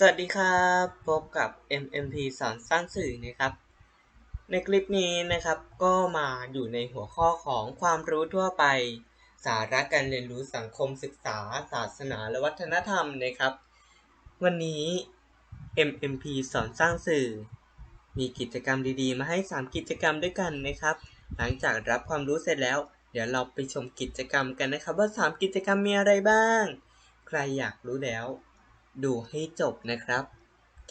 สวัสดีครับ พบกับ MMP สอนสร้างสื่อนะครับ ในคลิปนี้นะครับก็มาอยู่ในหัวข้อของความรู้ทั่วไป สาระการเรียนรู้สังคมศึกษา ศาสนาและวัฒนธรรมนะครับ วันนี้ MMP สอนสร้างสื่อ มีกิจกรรมดีๆ มาให้ 3 กิจกรรมด้วยกันนะครับ หลังจากรับความรู้เสร็จแล้ว เดี๋ยวเราไปชมกิจกรรมกันนะครับ ว่า 3 กิจกรรมมีอะไรบ้าง ใครอยากรู้แล้ว ดูให้จบนะครับ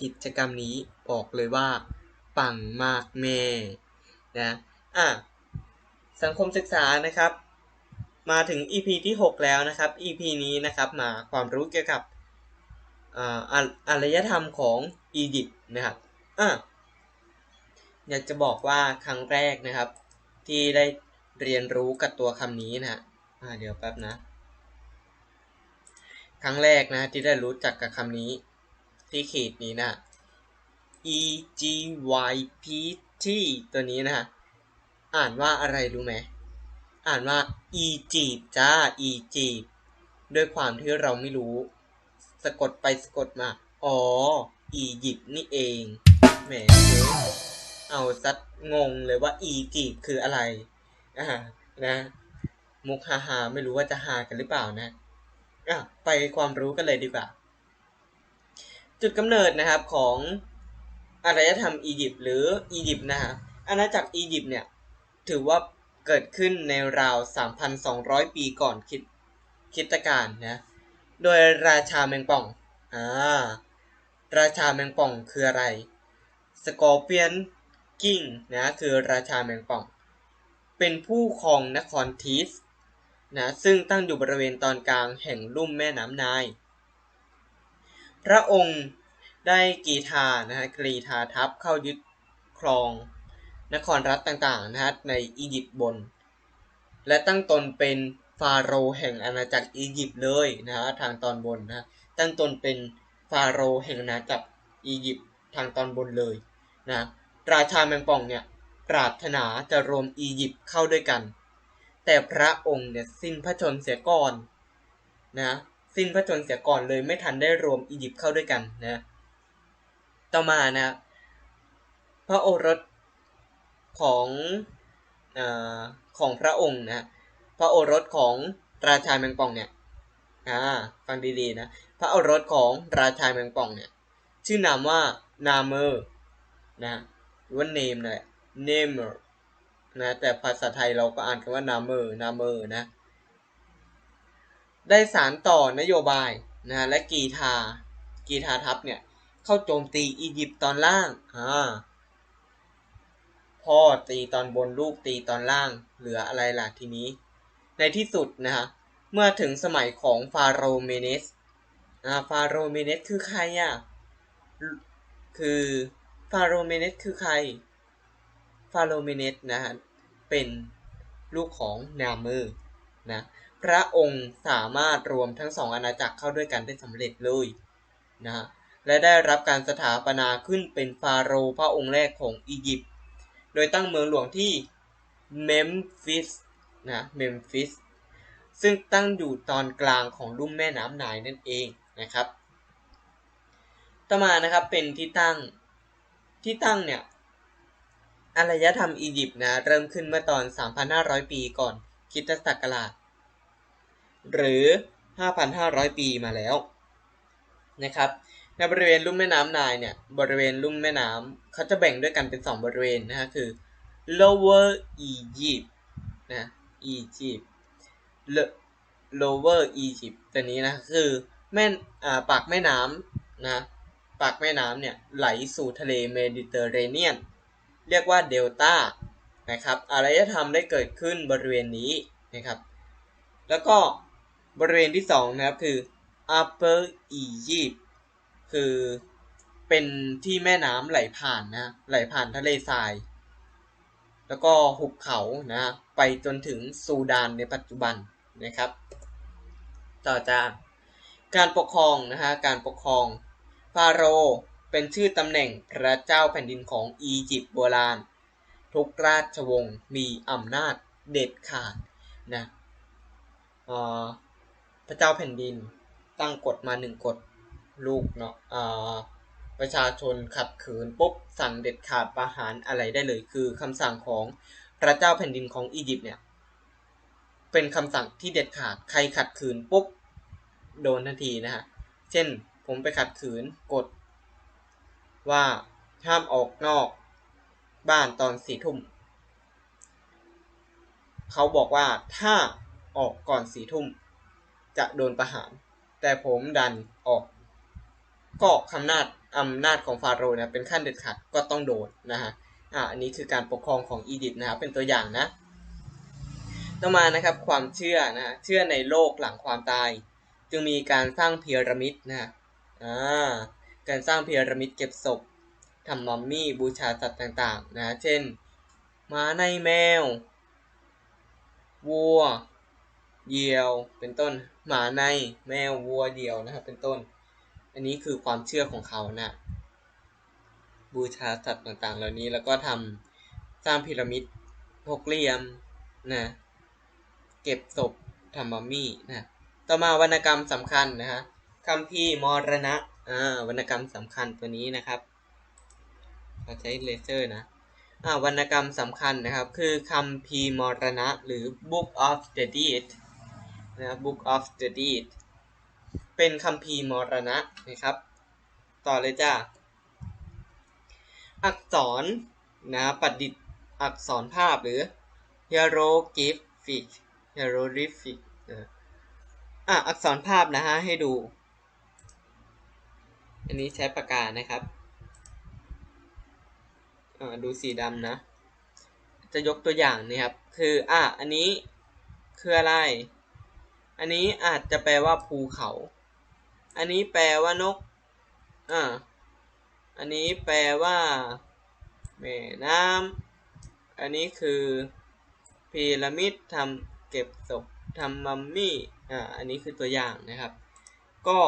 กิจกรรมนี้บอกเลยว่า ปังมากแม่นะอะสังคมศึกษานะครับ มาถึง EP ที่ 6 แล้วนะครับ EP นี้นะครับมาความรู้เกี่ยวกับอ่าอารยธรรมของอียิปต์นะครับอะอยากจะบอกว่าครั้งแรกนะครับ ที่ได้เรียนรู้กับตัวคำนี้นะฮะอ่าเดี๋ยวแป๊บนะ ครั้งแรกนะที่ได้รู้จักกับคำนี้ ที่ขีดนี้นะ e g y p t ตัวนี้นะอ่านว่าอะไรรู้ไหม อ่านว่าอีจีบจ้าอีจีบด้วยความที่เราไม่รู้ สะกดไปสะกดมา อ๋อ อียิปต์นี่เอง แหม เอาซัดงงเลยว่า อีจีบคืออะไร อ่า นะ มุกฮาฮาไม่รู้ว่าจะฮากันหรือเปล่านะ ไปความรู้กันเลยดีกว่า จุดกำเนิดนะครับของอารยธรรมอียิปต์หรืออียิปต์นะฮะอาณาจักรอียิปต์เนี่ยถือว่าเกิดขึ้นในราว 3,200 ปีก่อนคิดคิดการนะโดยราชาแมงป่องอ่าราชาแมงป่องคืออะไรสกอร์เปียนกิ้งนะคือราชาแมงป่อง เป็นผู้ครองนครทีส นะซึ่งตั้งอยู่บริเวณตอนกลางแห่งลุ่มแม่น้ำนาย พระองค์ได้กีทานะฮะกรีธาทัพเข้ายึดครองนครรัฐต่างๆนะฮะในอียิปต์บน และตั้งตนเป็นฟาโรห์แห่งอาณาจักรอียิปต์เลยนะฮะทางตอนบนนะตั้งตนเป็นฟาโรห์แห่งอาณาจักรอียิปต์ทางตอนบนเลยนะราชาแมงป่องเนี่ยปรารถนาจะรวมอียิปต์เข้าด้วยกัน แต่พระองค์เนี่ยสิ้นพระชนเสียก่อนนะสิ้นพระชนเสียก่อนเลยไม่ทันได้รวมอียิปต์เข้าด้วยกันนะต่อมานะพระโอรสของอของพระองค์นะพระโอรสของราชาแมงป่องเนี่ยอ่าฟังดีๆนะพระโอรสของราชาแมงป่องเนี่ยชื่อนามว่านาเมอร์นะหรือว่าเนมนะเนมเมอร์ นะแต่ภาษาไทยเราก็อ่านคำว่านาเมอร์นาเมอร์นะ ได้สารต่อนโยบายนะและกีทากีทาทัพเนี่ยเข้าโจมตีอียิปต์ตอนล่างอ่าพ่อตีตอนบนลูกตีตอนล่าง เหลืออะไรล่ะทีนี้ ในที่สุดนะฮะเมื่อถึงสมัยของฟาโรเมเนสอ่าฟาโรเมเนสคือใครอะคือฟาโรเมเนสคือใคร ฟาโรเมเนสนะฮะ เป็นลูกของนาเมอนะพระองค์สามารถรวมทั้งสองอาณาจักรเข้าด้วยกันได้สำเร็จเลยนะและได้รับการสถาปนาขึ้นเป็นฟาโรห์พระองค์แรกของอียิปต์โดยตั้งเมืองหลวงที่เมมฟิสนะเมมฟิสซึ่งตั้งอยู่ตอนกลางของลุ่มแม่น้ำไนายนั่นเองนะครับ ต่อมานะครับเป็นที่ตั้งที่ตั้งเนี่ย อารยธรรมอียิปต์นะเริ่มขึ้นเมื่อตอน 3,500 ปีก่อนคริสตศักราชหรือ 5,500 ปีมาแล้วนะครับในบริเวณลุ่มแม่น้ำนายเนี่ยบริเวณลุ่มแม่น้ำเขาจะแบ่งด้วยกันเป็น 2 บริเวณนะฮะคือ lower Egypt นะ Egypt lower Egypt ตัวนี้นะคือแม่อ่าปากแม่น้ำนะปากแม่น้ำเนี่ยไหลสู่ทะเลเมดิเตอร์เรเนียน เรียกว่าเดลต้านะครับอารยธรรมได้เกิดขึ้นบริเวณนี้นะครับ แล้วก็บริเวณที่2นะครับคือ upper Egypt คือเป็นที่แม่น้ำไหลผ่านนะไหลผ่านทะเลทราย แล้วก็หุบเขานะไปจนถึงซูดานในปัจจุบันนะครับ ต่อจากการปกครองนะฮะการปกครองฟาโร เป็นชื่อตำแหน่งพระเจ้าแผ่นดินของอียิปต์โบราณ ทุกราชวงศ์มีอำนาจเด็ดขาดนะพระเจ้าแผ่นดินตั้งกฎมาหนึ่งกฎลูกเนาะประชาชนขัดขืนปุ๊บสั่งเด็ดขาดประหารอะไรได้เลยคือคำสั่งของพระเจ้าแผ่นดินของอียิปต์เนี่ยเป็นคำสั่งที่เด็ดขาดใครขัดขืนปุ๊บโดนทันทีนะฮะเช่นผมไปขัดขืนกฎ ว่าห้ามออกนอกบ้านตอนสี่ทุ่ม เขาบอกว่าถ้าออกก่อนสี่ทุ่ม จะโดนประหาร แต่ผมดันออก ก็คำนาจอำนาจของฟาโรห์นะเป็นขั้นเด็ดขาดก็ต้องโดนนะฮะอ่าอันนี้คือการปกครองของอียิปต์นะครับเป็นตัวอย่างนะ ต่อมานะครับความเชื่อนะเชื่อในโลกหลังความตาย จึงมีการสร้างพีระมิดนะอ่า การสร้างพีระมิดเก็บศพทำมัมมี่บูชาสัตว์ต่างๆนะเช่นม้าในแมว วัว เหยี่ยว เป็นต้นหมาในแมววัวเดี่ยวนะครับเป็นต้น อันนี้คือความเชื่อของเขานะบูชาสัตว์ต่างๆ เหล่านี้แล้วก็ทำสร้างพีระมิดหกเหลี่ยมนะเก็บศพทำมัมมี่นะต่อมาวรรณกรรมสำคัญนะฮะคัมภีร์มรณะ วรรณกรรมสำคัญตัวนี้นะครับเราใช้เลเซอร์นะวรรณกรรมสำคัญนะครับคือคัมภีร์มรณะหรือ Book of the Dead นะ Book of the Dead เป็นคัมภีร์มรณะนะครับ ต่อเลยจ้าอักษรนะประดิษฐ์อักษรภาพหรือ hieroglyphic hieroglyphic อะอักษรภาพนะฮะให้ดู อันนี้ใช้ปากกานะครับดูสีดำนะ จะยกตัวอย่างนะครับ คืออะอันนี้คืออะไร อันนี้อาจจะแปลว่าภูเขา อันนี้แปลว่านกอ่าอันนี้แปลว่าแม่น้ำอันนี้คือพีระมิดทำเก็บศพทำมัมมี่อ่าอันนี้คือตัวอย่างนะครับ ก็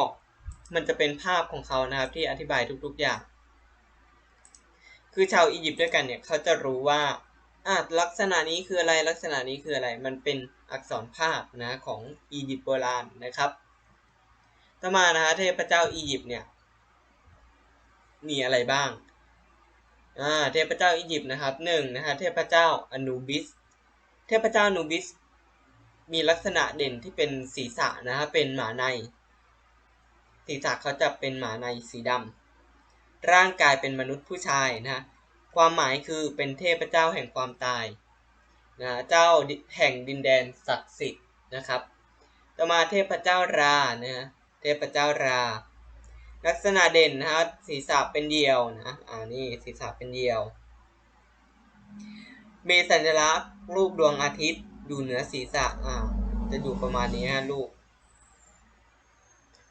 มันจะเป็นภาพของเขานะครับที่อธิบายทุกๆอย่าง คือชาวอียิปต์ด้วยกันเนี่ยเขาจะรู้ว่าอ่าลักษณะนี้คืออะไรลักษณะนี้คืออะไร มันเป็นอักษรภาพนะของอียิปต์โบราณนะครับต่อมานะฮะเทพเจ้าอียิปต์เนี่ยมีอะไรบ้างอ่าเทพเจ้าอียิปต์นะครับหนึ่งนะฮะเทพเจ้าอนูบิส เทพเจ้าอนูบิสมีลักษณะเด่นที่เป็นศีรษะนะฮะเป็นหมาใน ศีรษะเขาจะเป็นหมาในสีดำร่างกายเป็นมนุษย์ผู้ชายนะความหมายคือเป็นเทพเจ้าแห่งความตายนะเจ้าแห่งดินแดนศักดิ์สิทธิ์นะครับ ต่อมาเทพเจ้ารานะฮะเทพเจ้ารา ลักษณะเด่นนะครับศีรษะเป็นเดียวนะอ่านี่ศีรษะเป็นเดียว มีสัญลักษณ์รูปดวงอาทิตย์อยู่เหนือศีรษะอ่าจะอยู่ประมาณนี้ฮะลูก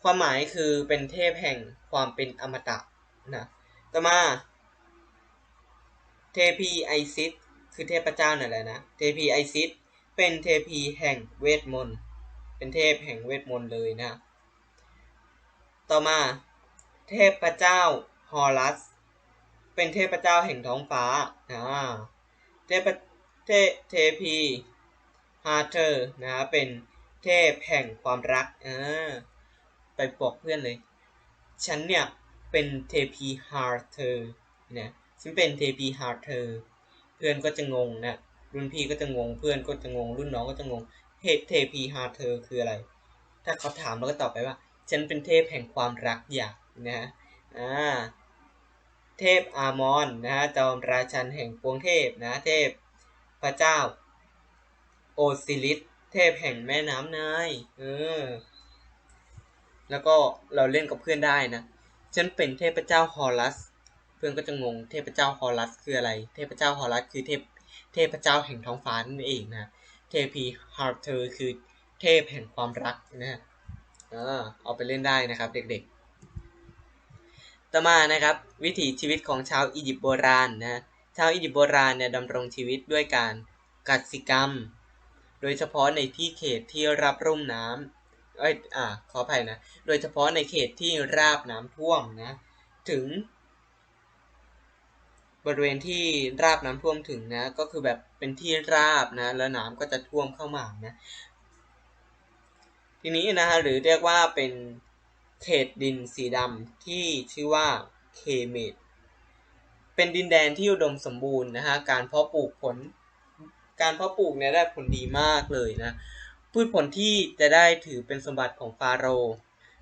ความหมายคือเป็นเทพแห่งความเป็นอมตะนะต่อมา เทพีไอซิสคือเทพเจ้านั่นแหละนะ เทพีไอซิสเป็นเทพีแห่งเวทมนต์ เป็นเทพแห่งเวทมนต์เลยนะ ต่อมา เทพเจ้าฮอรัส เป็นเทพเจ้าแห่งท้องฟ้าอ่าเทพเทเทพีฮาร์เทอร์นะเป็นเทพแห่งความรักอ่า ไปบอกเพื่อนเลย ฉันเนี่ยเป็นเทพีฮาร์เทอร์นะฉันเป็นเทพีฮาร์เทอร์เพื่อนก็จะงงนะรุ่นพี่ก็จะงงเพื่อนก็จะงง รุ่นน้องก็จะงงเทพเทพีฮาร์เทอร์คืออะไร ถ้าเขาถามเราก็ตอบไปว่า ฉันเป็นเทพแห่งความรักอยากนะฮะอ่าเทพอามอนนะฮะจอมราชันแห่งปวงเทพนะเทพพระเจ้า โอซิลิสเทพแห่งแม่น้ำนายเออ แล้วก็เราเล่นกับเพื่อนได้นะ ฉันเป็นเทพเจ้าฮอรัส เพื่อนก็จะงงเทพเจ้าฮอรัสคืออะไร เทพเจ้าฮอรัสคือเทพเทพเจ้าแห่งท้องฟ้านั่นเองนะ เทพีฮาร์เทอร์คือเทพแห่งความรักนะฮะเอาไปเล่นได้นะครับเด็กๆ ต่อมานะครับวิถีชีวิตของชาวอียิปต์โบราณนะชาวอียิปต์โบราณเนี่ยดำรงชีวิตด้วยการกสิกรรม โดยเฉพาะในที่เขตที่รับรุ่มน้ำ เอ้ยอ่าขออภัยนะ โดยเฉพาะในเขตที่ราบน้ำท่วมนะ ถึง บริเวณที่ราบน้ำท่วมถึงนะ ก็คือแบบเป็นที่ราบนะ แล้วน้ำก็จะท่วมเข้ามานะ ทีนี้นะฮะหรือเรียกว่าเป็นเขตดินสีดำที่ชื่อว่าเคเมดเป็นดินแดนที่อุดมสมบูรณ์นะฮะการเพาะปลูกผล การเพาะปลูกเนี่ยได้ผลดีมากเลยนะ พืชผลที่จะได้ถือเป็นสมบัติของฟาโรห์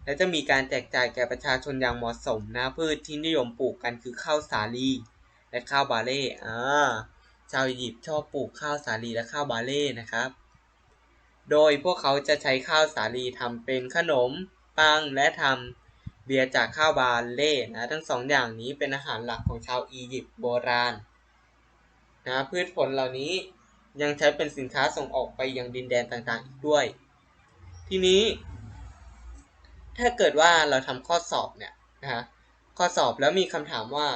และจะมีการแจกจ่ายแก่ประชาชนอย่างเหมาะสมนะพืชที่นิยมปลูกกันคือข้าวสาลี และข้าวบาเล่อ่าชาวอียิปต์ชอบปลูกข้าวสาลีและข้าวบาเล่นะครับ โดยพวกเขาจะใช้ข้าวสาลีทำเป็นขนม ปังและทำเบียร์จากข้าวบาเล่นะทั้งสองอย่างนี้เป็นอาหารหลักของชาวอียิปต์โบราณนะพืชผลเหล่านี้ ยังใช้เป็นสินค้าส่งออกไปยังดินแดนต่างๆอีกด้วย ทีนี้ ถ้าเกิดว่าเราทำข้อสอบเนี่ยนะฮะข้อสอบแล้วมีคำถามว่า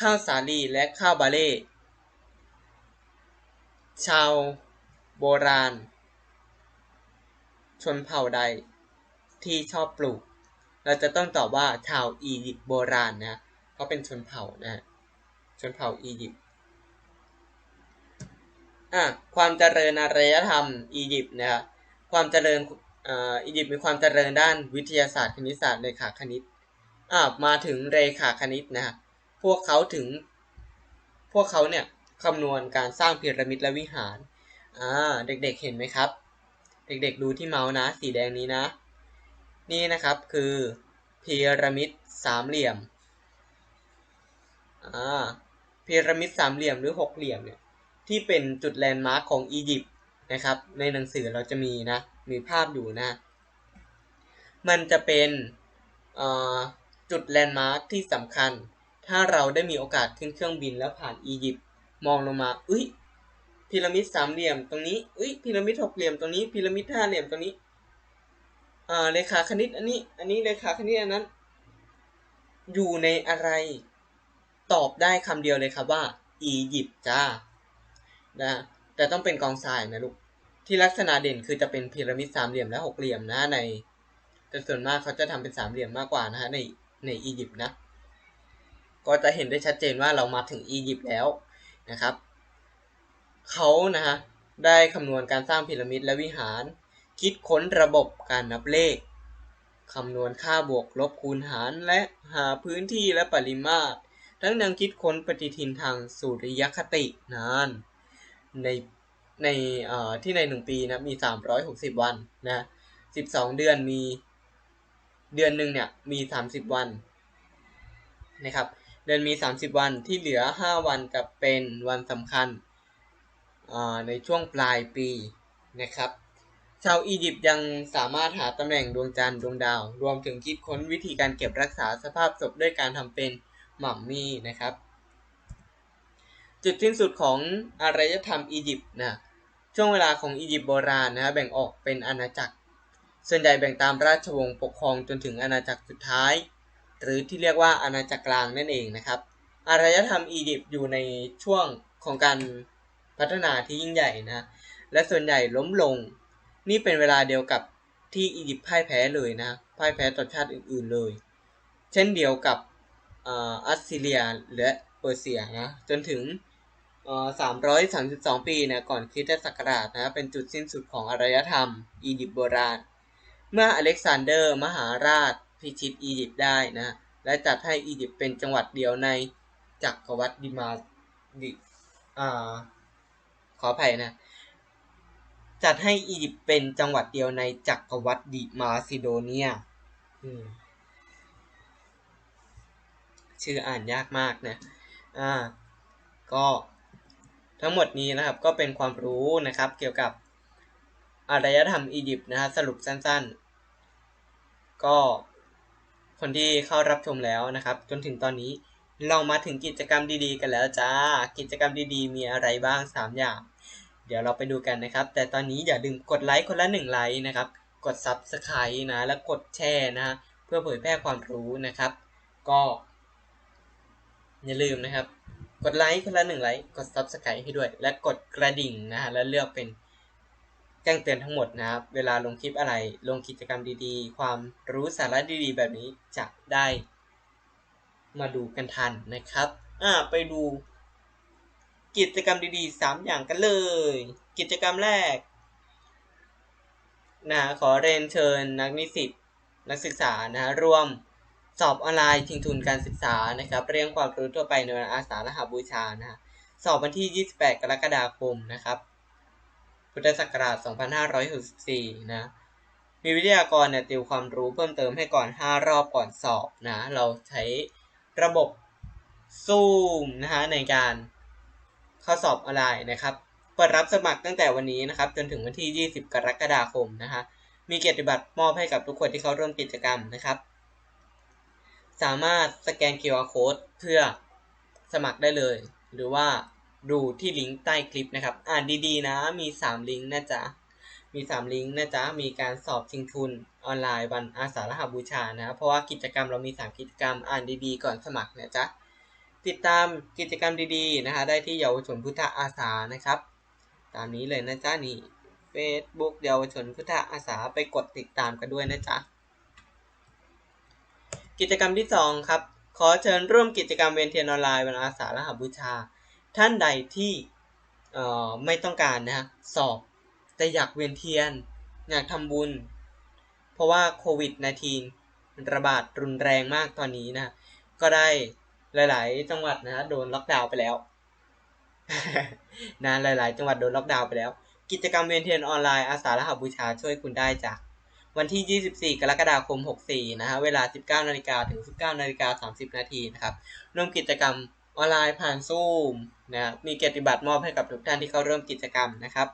ข้าวสาลีและข้าวบาเล่ชาวโบราณ ชนเผ่าใดที่ชอบปลูก เราจะต้องตอบว่าชาวอียิปต์โบราณนะเขาเป็นชนเผ่านะชนเผ่าอียิปต์ อะความเจริญอารยธรรมอียิปต์นะครับความเจริญอ่าอียิปต์มีความเจริญด้านวิทยาศาสตร์คณิตศาสตร์เลขาคณิตอ่ามาถึงเรขาคณิตนะฮะพวกเขาถึง พวกเขาเนี่ยคำนวณการสร้างพีระมิดและวิหารอ่าเด็กๆเห็นไหมครับ เด็กๆดูที่เมาส์นะ สีแดงนี้นะ นี่นะครับคือพีระมิดสามเหลี่ยมอ่าพีระมิดสามเหลี่ยมหรือหกเหลี่ยมเนี่ย ที่เป็นจุดแลนด์มาร์คของอียิปต์นะครับ ในหนังสือเราจะมีนะ มีภาพอยู่นะ มันจะเป็นจุดแลนด์มาร์คที่สำคัญ ถ้าเราได้มีโอกาสขึ้นเครื่องบินแล้วผ่านอียิปต์มองลงมาอุ้ยพีระมิดสามเหลี่ยมตรงนี้อุ้ยพีระมิดหกเหลี่ยมตรงนี้พีระมิดห้าเหลี่ยมตรงนี้อ่าเลขาคณิตอันนี้ อันนี้เลขาคณิตอันนั้น อยู่ในอะไร ตอบได้คำเดียวเลยครับว่าอียิปต์จ้า นะแต่ต้องเป็นกองทรายนะลูกที่ลักษณะเด่นคือจะเป็นพีระมิดสามเหลี่ยมและหกเหลี่ยมนะใน แต่ส่วนมากเขาจะทำเป็นสามเหลี่ยมมากกว่านะฮะในในอียิปต์นะ ก็จะเห็นได้ชัดเจนว่าเรามาถึงอียิปต์แล้วนะครับเขานะฮะได้คำนวณการสร้างพีระมิดและวิหาร คิดค้นระบบการนับเลขคำนวณค่าบวกลบคูณหารและหาพื้นที่และปริมาตร ทั้งยังคิดค้นปฏิทินทางสุริยคตินาน ในในเอ่อที่ในหนึ่งปีนะมีสามร้อยหกสิบวันนะสิบสองเดือนมีเดือนหนึ่งเนี่ยมีสามสิบวันนะครับ เดือนมีสามสิบวันที่เหลือห้าวันจะเป็นวันสำคัญในช่วงปลายปีนะครับ ชาวอียิปต์ยังสามารถหาตำแหน่งดวงจันทร์ดวงดาว รวมถึงคิดค้นวิธีการเก็บรักษาสภาพศพด้วยการทำเป็นหมัมมี่นะครับ จุดสิ้นสุดของอารยธรรมอียิปต์นะช่วงเวลาของอียิปต์โบราณนะแบ่งออกเป็นอาณาจักร ส่วนใหญ่แบ่งตามราชวงศ์ปกครองจนถึงอาณาจักรสุดท้าย หรือที่เรียกว่าอาณาจักรกลางนั่นเองนะครับ อารยธรรมอียิปต์อยู่ในช่วงของการพัฒนาที่ยิ่งใหญ่นะและส่วนใหญ่ล้มลง นี่เป็นเวลาเดียวกับที่อียิปต์พ่ายแพ้เลยนะพ่ายแพ้ต่อชาติอื่นๆเลย เช่นเดียวกับอัสซีเรียและเปอร์เซียนะจนถึง สามร้อยสามสิบสองปีนะก่อนคริสตศักราชนะเป็นจุดสิ้นสุดของอารยธรรม อียิปต์โบราณ เมื่ออเล็กซานเดอร์ มหาราช พิชิตอียิปต์ได้นะและจัดให้อียิปต์เป็นจังหวัดเดียวในจักรวรรดิมาดิอ่าขออภัยนะจัดให้อียิปต์เป็นจังหวัดเดียวในจักรวรรดิมาซิโดเนียชื่ออ่านยากมากนะอ่าก็ ทั้งหมดนี้นะครับก็เป็นความรู้นะครับเกี่ยวกับอารยธรรมอียิปต์นะฮะสรุปสั้นๆ ก็คนที่เข้ารับชมแล้วนะครับ จนถึงตอนนี้เรามาถึงกิจกรรมดีๆ กันแล้วจ้ากิจกรรมดีๆ มีอะไรบ้าง 3 อย่าง เดี๋ยวเราไปดูกันนะครับ แต่ตอนนี้อย่าลืมกดไลค์คนละ1ไลค์นะครับ กด Subscribe นะ แล้วกดแชร์นะ เพื่อเผยแพร่ความรู้นะครับ ก็ อย่าลืมนะครับ กดไลค์คนละหนึ่งไลค์กด subscribe ให้ด้วย และกดกระดิ่งนะฮะแล้วเลือกเป็นแจ้งเตือนทั้งหมดนะครับ เวลาลงคลิปอะไร ลงกิจกรรมดีๆ ความรู้สาระดีๆ แบบนี้จะได้ มาดูกันทันนะครับ อ่าไปดูกิจกรรมดีๆ 3 อย่างกันเลย กิจกรรมแรกนะขอเรียนเชิญนักนิสิตนักศึกษานะฮะร่วม สอบออนไลน์ชิงทุนการศึกษานะครับเรียนความรู้ทั่วไปในวันอาสาฬหบูชานะฮะสอบวันที่ 28 กรกฎาคมนะครับ พุทธศักราช 2564 นะ มีวิทยากรเนี่ยติวความรู้เพิ่มเติมให้ก่อน 5 รอบก่อนสอบนะ เราใช้ระบบซูมนะฮะในการเข้าสอบออนไลน์นะครับ เปิดรับสมัครตั้งแต่วันนี้นะครับ จนถึงวันที่ 20 กรกฎาคมนะฮะ มีเกียรติบัตรมอบให้กับทุกคนที่เข้าร่วมกิจกรรมนะครับ สามารถสแกน QR code เพื่อสมัครได้เลย หรือว่าดูที่ลิงก์ใต้คลิปนะครับ อ่านดีๆนะ มี 3 ลิงก์นะจ๊ะ มี 3 ลิงก์นะจ๊ะ มีการสอบชิงทุนออนไลน์วันอาสาฬหบูชานะ เพราะว่ากิจกรรมเรามี 3 กิจกรรม อ่านดีๆ ก่อนสมัครนะจ๊ะ ติดตามกิจกรรมดีๆนะคะ ได้ที่เยาวชนพุทธอาสานะครับ ตามนี้เลยนะจ๊ะนี่ Facebook เยาวชนพุทธอาสาไปกดติดตามกันด้วยนะจ๊ะ กิจกรรมที่ 2 ครับ ขอเชิญร่วมกิจกรรมเวียนเทียนออนไลน์วันอาสาฬหบูชา ท่านใดที่ไม่ต้องการนะฮะสอบแต่อยากเวียนเทียน อยากทำบุญ เพราะว่าโควิด -19 ระบาดรุนแรงมากตอนนี้นะ ก็ได้หลาย ๆ จังหวัดนะฮะโดนล็อกดาวน์ไปแล้วนะหลาย ๆ จังหวัดโดนล็อกดาวน์ไปแล้ว กิจกรรมเวียนเทียนออนไลน์อาสาฬหบูชาช่วยคุณได้จาก วันที่ 24 กรกฎาคม 64 นะฮะ เวลา 19 นาฬิกาถึง 19 นาฬิกา 30 นาทีนะครับ ร่วมกิจกรรมออนไลน์ผ่านซูมนะมีเกียรติบัตรมอบให้กับทุกท่านที่เข้าร่วมกิจกรรมนะครับ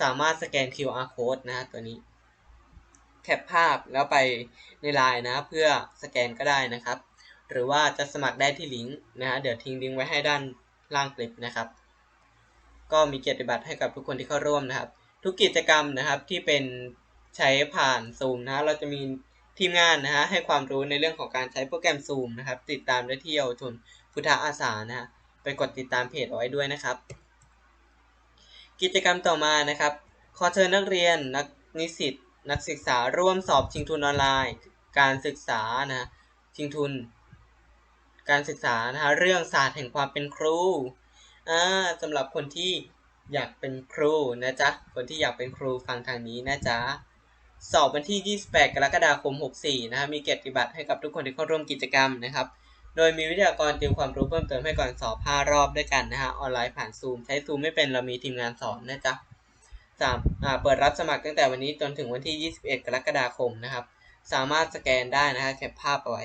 สามารถสแกน QR code นะฮะตัวนี้ แคปภาพแล้วไปในไลน์นะเพื่อสแกนก็ได้นะครับ หรือว่าจะสมัครได้ที่ลิงก์นะฮะ เดี๋ยวทิ้งลิงก์ไว้ให้ด้านล่างคลิปนะครับ ก็มีเกียรติบัตรให้กับทุกคนที่เข้าร่วมนะครับ ทุกกิจกรรมนะครับที่เป็น ใช้ผ่านซูมนะเราจะมีทีมงานนะฮะให้ความรู้ในเรื่องของการใช้โปรแกรมซูมนะครับ ติดตามได้ที่เยาวชนพุทธอาสานะฮะไปกดติดตามเพจเอาไว้ด้วยนะครับ กิจกรรมต่อมานะครับขอเชิญนักเรียนนักนิสิตนักศึกษาร่วมสอบชิงทุนออนไลน์ การศึกษานะชิงทุน การศึกษานะฮะเรื่องศาสตร์แห่งความเป็นครูอ่าสำหรับคนที่อยากเป็นครูนะจ๊ะคนที่อยากเป็นครูฟังทางนี้นะจ๊ะ สอบวันที่ 28 กรกฎาคม 64นะฮะมีเกียรติบัตรให้กับทุกคนที่เข้าร่วมกิจกรรมนะครับ โดยมีวิทยากรเตรียมความรู้เพิ่มเติมให้ก่อนสอบ 5 รอบด้วยกันนะฮะ ออนไลน์ผ่านซูม ใช้ซูมไม่เป็นเรามีทีมงานสอนนะจ๊ะสามอ่าเปิดรับสมัครตั้งแต่วันนี้จนถึงวันที่ 21 กรกฎาคมนะครับ สามารถสแกนได้นะฮะแคปภาพเอาไว้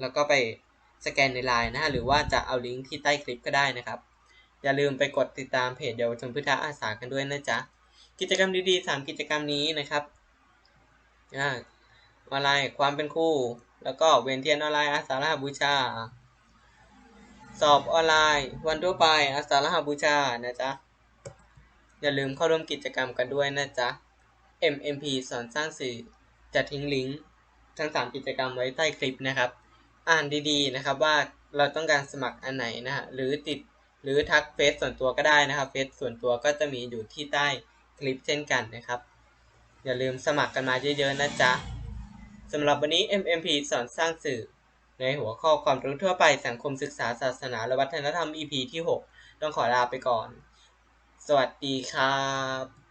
แล้วก็ไปสแกนในไลน์นะฮะ หรือว่าจะเอาลิงก์ที่ใต้คลิปก็ได้นะครับ อย่าลืมไปกดติดตามเพจเยาวชนพุทธอาสากันด้วยนะจ๊ะ กิจกรรมดีๆ 3 กิจกรรมนี้นะครับ ออนไลน์ความเป็นครูแล้วก็เวียนเทียนออนไลน์อาสาฬหบูชา สอบออนไลน์วันทั่วไปอาสาฬหบูชานะจ๊ะ อย่าลืมเข้าร่วมกิจกรรมกันด้วยนะจ๊ะ MMP สอนสร้างสื่อจะทิ้งลิงก์ทั้ง 3 กิจกรรมไว้ใต้คลิปนะครับ อ่านดีๆนะครับว่าเราต้องการสมัครอันไหนนะฮะหรือติดหรือทักเฟซส่วนตัวก็ได้นะครับเฟซส่วนตัวก็จะมีอยู่ที่ใต้คลิปเช่นกันนะครับ อย่าลืมสมัครกันมาเยอะๆนะจ๊ะสำหรับวันนี้ MMP สอนสร้างสื่อ ในหัวข้อความรู้ทั่วไปสังคมศึกษาศาสนาและวัฒนธรรม EP ที่ 6 ต้องขอลาไปก่อน สวัสดีครับ